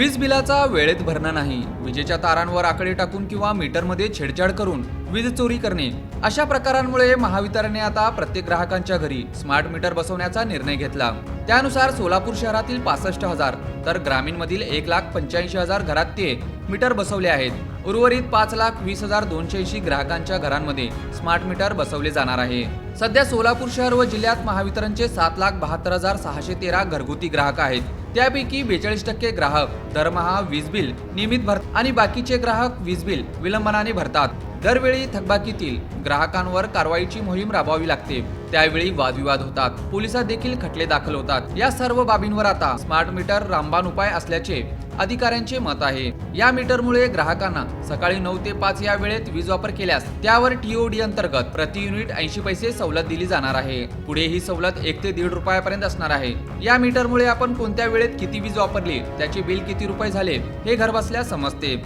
वीज बिलाचा वेळेत भरणा नाही. विजेच्या तारांवर आकडे टाकून किंवा मीटरमध्ये छेडछाड करून वीज चोरी करणे. अशा प्रकारांमुळे महावितरणने आता प्रत्येक ग्राहकांच्या घरी स्मार्ट मीटर बसवण्याचा निर्णय घेतला. त्यानुसार सोलापूर शहरातील पासष्ट हजार तर ग्रामीणमधील एक लाख पंच्याऐंशी हजार घरात ते मीटर बसवले आहेत. उर्वरित पाच लाख वीस हजार दोनशे ऐंशी ग्राहकांच्या घरांमध्ये स्मार्ट मीटर बसवले जाणार आहे. सध्या सोलापूर शहर व जिल्ह्यात महावितरणचे सात लाख बहात्तर हजार सहाशे तेरा घरगुती ग्राहक आहेत. त्यापैकी बेचाळीस टक्के ग्राहक दरमहा वीज बिल नियमित भर आणि बाकीचे ग्राहक वीज बिल विलंबनाने भरतात. दरवेळी थकबाकीतील ग्राहकांवर कारवाईची मोहीम राबवावी लागते. त्यावेळी वादविवाद होतात. पोलिसात देखील खटले दाखल होतात. या सर्व बाबींवर आता स्मार्ट मीटर रामबाण उपाय असल्याचे अधिकाऱ्यांचे मत आहे. या मीटरमुळे ग्राहकांना सकाळी नऊ ते पाच या वेळेत वीज वापर केल्यास त्यावर टीओडी अंतर्गत प्रति युनिट ऐंशी पैसे सवलत दिली जाणार आहे. पुढे ही सवलत एक ते दीड रुपयापर्यंत असणार आहे. या मीटरमुळे आपण कोणत्या वेळेत किती वीज वापरली त्याचे बिल किती रुपये झाले हे घरबसल्या समजते.